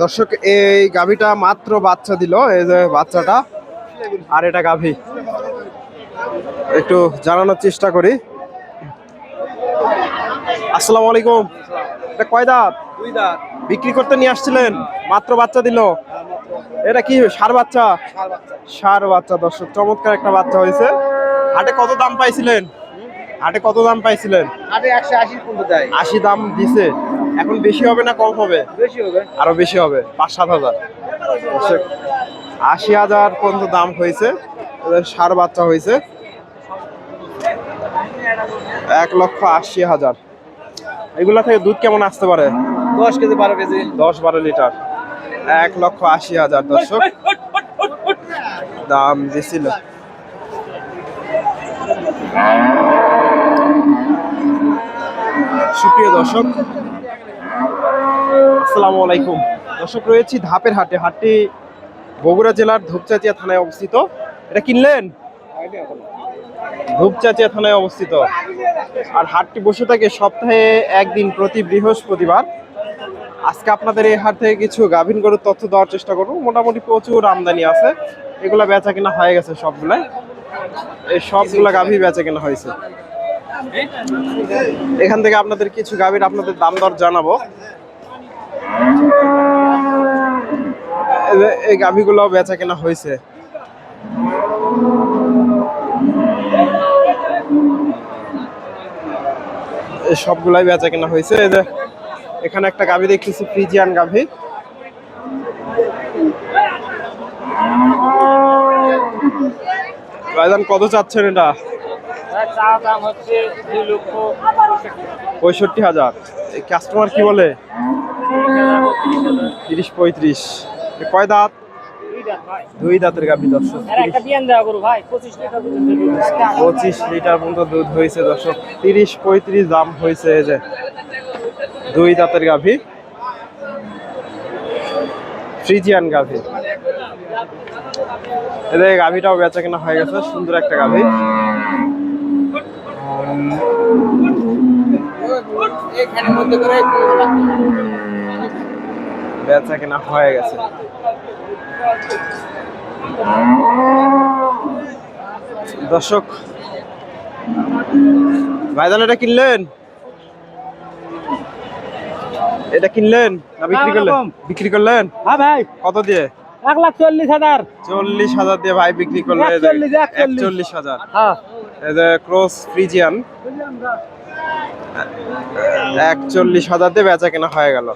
দর্শক এই গাভীটা মাত্র বাচ্চা দিল এই যে বাচ্চাটা আর এটা গাভি। একটু জানানোর চেষ্টা করি। আসসালামু আলাইকুম। এটা কয় দাঁত? দুই দাঁত। বিক্রি করতে নিয়ে আসছিলেন মাত্র বাচ্চা দিল। এটা কি? সার বাচ্চা? সার বাচ্চা। দর্শক চমৎকার একটা বাচ্চা হয়েছে। হাটে কত দাম পাইছিলেন? হাটে কত দাম পাইছিলেন? আটে একশো আশি দেয় আশি দাম দিছে। এখন বেশি হবে না কম হবে? বেশি হবে। আরও বেশি হবে পাঁচ সাত হাজার। আশি হাজার পর্যন্ত দাম হয়েছে। সার বাচ্চা হয়েছে। এক লক্ষ আশি হাজার। এগুলা থেকে দুধ কেমন আসতে পারে? দশ কেজি বারো কেজি। দশ বারো লিটার। এক লক্ষ আশি হাজার দর্শক। দাম দিছিল। সুপ্রিয় দর্শক, আসসালামু আলাইকুম। দর্শক, রয়েছি ধাপের হাটে, হাটটি বগুড়া জেলার ধূপচাচিয়া থানায় অবস্থিত। এটা কিনলেন? ধূপচাচিয়া থানায় অবস্থিত। আর হাটটি বসে থাকে সপ্তাহে একদিন প্রতি বৃহস্পতিবার। আজকে আপনাদের এই হাট থেকে কিছু গাভীন গরুর তথ্য দেওয়ার চেষ্টা করব। মোটামুটি প্রচুর আমদানি আছে। এগুলা বেচা কিনা হয়ে গেছে সবগুলাই। এই সবগুলা গাভী বেচা কিনা হয়েছে। এখান থেকে আপনাদের কিছু গাভীর আপনাদের দাম দর জানাব। এই গাভীগুলো বেচা কেনা হয়েছে। সবগুলাই বেচা কেনা হয়েছে। এখানে একটা গাভী দেখতেছি ফ্রিজিয়ান গাভী। ভাইজান, কত চাচ্ছেন এটা? পঁয়ষট্টি হাজার। কাস্টমার কি বলে? তিরিশ পঁয়ত্রিশ। কয় দাঁত? দুই দাঁতের গাভী, দর্শক। পঁচিশ লিটার পর্যন্ত দুধ হয়েছে, দর্শক। তিরিশ পঁয়ত্রিশ দাম হয়েছে যে। দুই দাঁতের গাভী। ফ্রিজিয়ান গাভী। এদের গাভীটাও বেচা কেনা হয়ে গেছে, সুন্দর একটা গাভী। বেচা কেনা হয়ে গেছে। দর্শক, ভাইজান এটা কিনলেন? এটা কিনলেন না বিক্রি করলেন? বিক্রি করলেন? হ্যাঁ ভাই। কত দিয়ে? এক লাখ চল্লিশ হাজার। চল্লিশ হাজার দিয়ে ভাই বিক্রি করলেন এই যে, 41, 41 একচল্লিশ হাজার। হ্যাঁ। Cross Friesian. একচল্লিশ হাজার দিয়ে বেচা কেনা হয়ে গেল।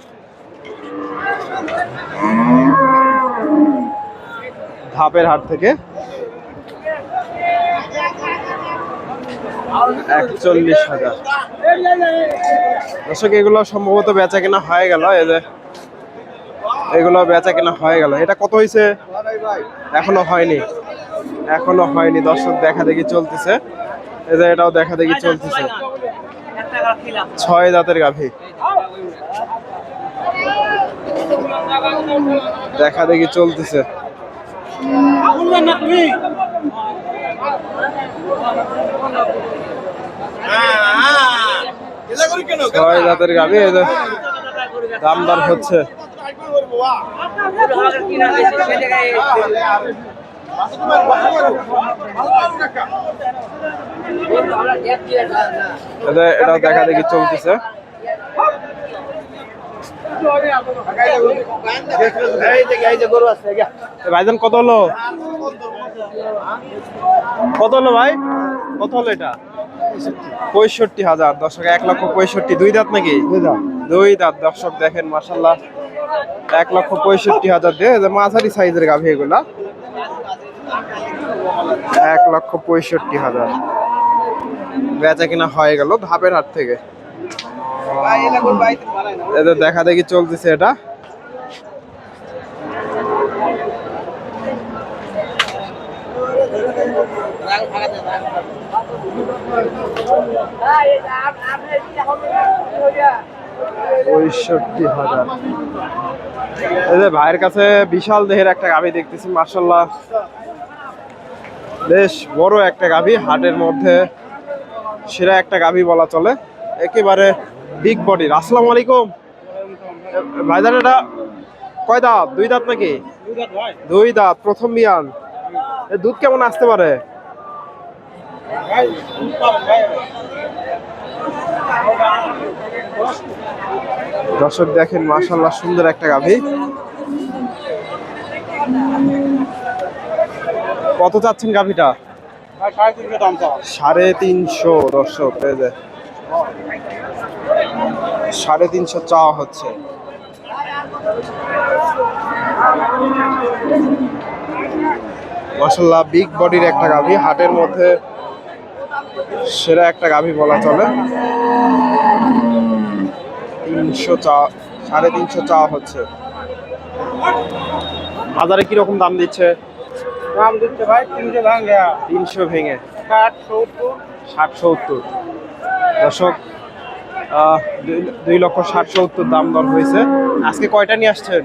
ধাপের হাট থেকে একচল্লিশ হাজার। দর্শক, এগুলো সম্ভবত বেচা কেনা হয়ে গেল, এই এগুলো বেচা কেনা হয়ে গেল। এটা কত হয়েছে এখনও হয়নি। এখনও হয়নি। দর্শক, দেখা দেখি চলতেছে। এই যে এটাও দেখা দেখি চলতেছে। ছয় দাঁতের গাভী। দেখা দেখি চলতেছে। ছয় দাঁতের গাভী এই হচ্ছে। এটাও দেখা দেখি চলতেছে। ভাইজান, কত হলো? কত হলো ভাই? কত হলো এটা? পঁয়ষট্টি হাজার দর্শক এক লক্ষ পঁয়ষট্টি দুই দাঁত নাকি? দুই দাঁত। দর্শক দেখেন মাসাল্লাহ এক লক্ষ পঁয়ষট্টি হাজার দিয়ে মাঝারি সাইজের গাভী এগুলা। এক লক্ষ পঁয়ষট্টি হাজার। বেচা কিনা হয়ে গেল ধাপের হাট থেকে। এদের দেখা দেখি চলতেছে এটা। পঁয়ষট্টি হাজার। এই যে ভাইয়ের কাছে বিশাল দেহের একটা গাভী দেখতেছি মার্শাল্লাহ বেশ বড় একটা গাভী হাটের মধ্যে সেরা একটা গাভী বলা চলে। একেবারে বিগ বডির আসসালামু আলাইকুম। ভাইজান এটা কয় দাঁত? দুই দাঁত নাকি? দুই দাঁত প্রথম বিয়ান। দুধ কেমন আসতে পারে? দর্শক দেখেন মাশাল্লাহ সুন্দর একটা গাভী। কত চাচ্ছেন গাভীটা? সাড়ে তিনশো, দর্শক সাড়ে তিনশো চাওয়া হচ্ছে। মাসাল্লাহ বিগ বডির একটা গাভী। হাটের মধ্যে সেরা একটা গাভী বলা চলে। তিনশো চা সাড়ে তিনশো চা হচ্ছে। বাজারে কীরকম দাম দিচ্ছে? দাম দিচ্ছে ভাই তিনটে ভাঙে। তিনশো ভেঙে। ষাট সত্তর। ষাট সত্তর। দর্শক দুই- লক্ষ ষাট সত্তর দাম দর হয়েছে। আজকে কয়টা নিয়ে আসছেন?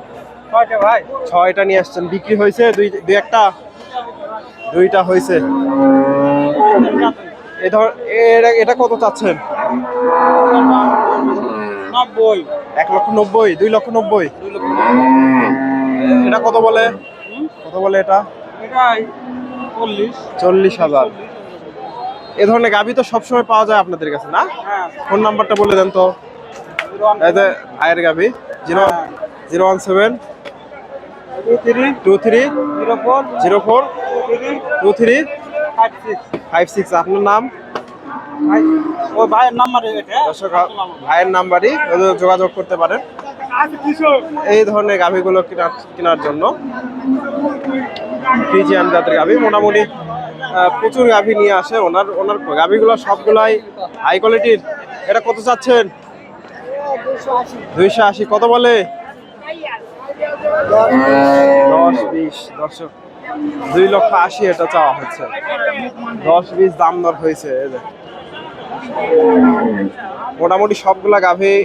কয়টা ভাই। ছয়টা নিয়ে আসছেন। বিক্রি হয়েছে দুই দুই একটা? দুইটা হয়েছে। এটা এটা কত চাচ্ছেন? নব্বই। এক লক্ষ নব্বই দুই লক্ষ নব্বই? এটা কত বলে? কত বলে এটা? চল্লিশ। হাজার। এ ধরনের গাভি তো সবসময় পাওয়া যায় আপনাদের কাছে না? হ্যাঁ। ফোন নাম্বারটা বলে দেন তো। ভাইয়ের গাভি zero zero one seven two three. Two three zero four. Zero four two three five six five six আপনার নাম? ভাই ও ভাইয়ের নাম্বার দর্শক ভাইয়ের নাম্বারই যোগাযোগ করতে পারেন। এই ধরনের গাভিগুলো কেনার কেনার জন্য। ফ্রিজিয়ান জাতের গাভি মোটামুটি প্রচুর গাভি নিয়ে আসে ওনার ওনার গাভিগুলো সবগুলাই হাই কোয়ালিটির এটা কত চাচ্ছেন? দুইশো আশি। কত বলে? দশ বিশ দর্শক। দুই লক্ষ আশি এটা চাওয়া হচ্ছে। দশ বিশ দাম দর হয়েছে মোটামুটি সবগুলা গাভি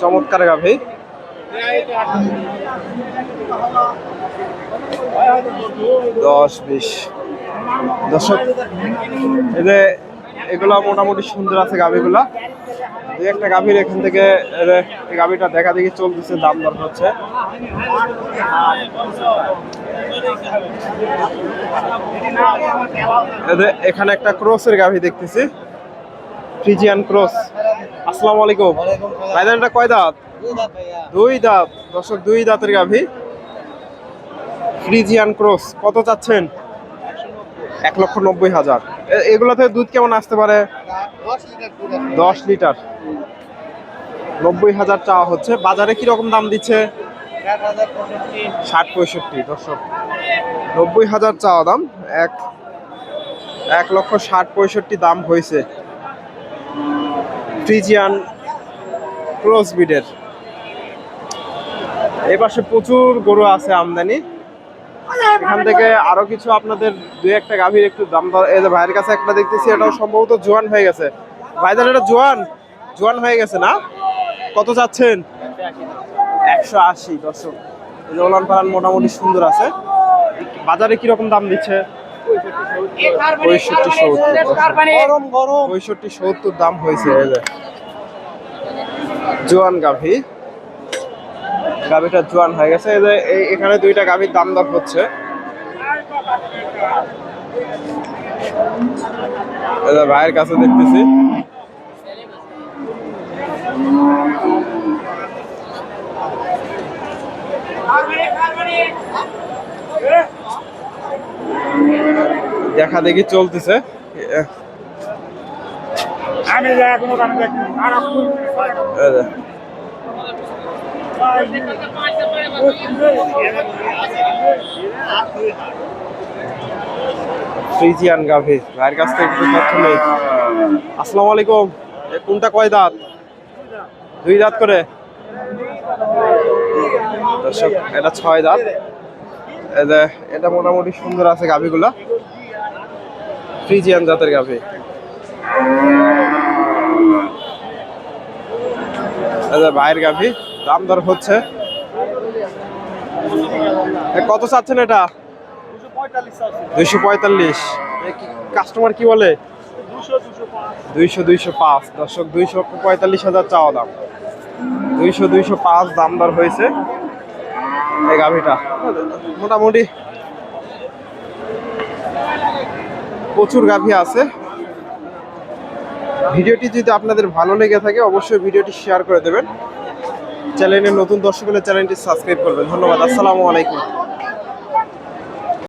চমৎকার গাভি। দশ বিশ। যে এগুলা মোটামুটি সুন্দর আছে গাভিগুলা। দুই একটা গাভীর এখান থেকে এই এই গাভিটা দেখা দেখি চলতেছে দাম দর হচ্ছে। এই এখানে একটা ক্রসের গাভি দেখতেছি। ফ্রিজিয়ান ক্রস আসসালামু আলাইকুম। ভাইজান এটা কয় দাঁত? দুই দাঁত দর্শক দুই দাঁতের গাভি। ফ্রিজিয়ান ক্রস কত চাচ্ছেন? এক লক্ষ নব্বই হাজার। এগুলোতে দুধ কেমন আসতে পারে? দশ লিটার নব্বই হাজার চাওয়া হচ্ছে। বাজারে কি রকম দাম দিচ্ছে? ষাট পঁয়ষট্টি। দর্শক। নব্বই হাজার চাওয়া দাম। এক এক লক্ষ ষাট পঁয়ষট্টি দাম হয়েছে। ফ্রিজিয়ান ক্রস বিডের এই পাশে প্রচুর গরু আছে আমদানি। এখান থেকে আরও কিছু আপনাদের দুই একটা গাভীর একটু দাম দর এই যে ভাইয়ের কাছে একটা দেখতেছি এটাও সম্ভবত জোয়ান হয়ে গেছে। ভাইজান এটা জোয়ান? জোয়ান হয়ে গেছে না? কত চাচ্ছেন? একশো আশি দর্শক। এই যে ওলান পালান মোটামুটি সুন্দর আছে। বাজারে কীরকম দাম দিচ্ছে? পঁয়ষট্টি সত্তর। পঁয়ষট্টি সত্তর দাম হয়েছে জোয়ান গাভী। গাভীটা জোয়ান হয়ে গেছে। এই যে এই- এখানে দুইটা গাভীর দাম দর হচ্ছে। ভাইয়ের কাছে দেখতেছি। দেখা দেখি চলতেছে। আমি কোনো কারণে। ফ্রিজিয়ান গাভী, ভাইয়ের কাছ থেকে একটু তথ্য নেই। আসসালামু আলাইকুম। কোনটা কয় দাঁত? দুই দাঁত করে? দর্শক, এটা ছয় দাঁত। এটা মোটামুটি সুন্দর আছে গাভীগুলা। ফ্রিজিয়ান জাতের গাভী। ভাইয়ের গাভী। দাম দর হচ্ছে। কত চাচ্ছেন এটা? দুইশো পঁয়তাল্লিশ। কাস্টমার কি বলে? দুইশো দুইশো পাঁচ। দর্শক, দুইশো পঁয়তাল্লিশ হাজার চাওয়া দাম। দুইশো দুইশো পাঁচ দাম দর হয়েছে এই গাভিটা। মোটামুটি প্রচুর গাভী আছে। ভিডিওটি যদি আপনাদের ভালো লেগে থাকে, অবশ্যই ভিডিওটি শেয়ার করে দেবেন। চ্যানেলের নতুন দর্শক হলে চ্যানেলটি সাবস্ক্রাইব করবেন। ধন্যবাদ। আসসালামু আলাইকুম।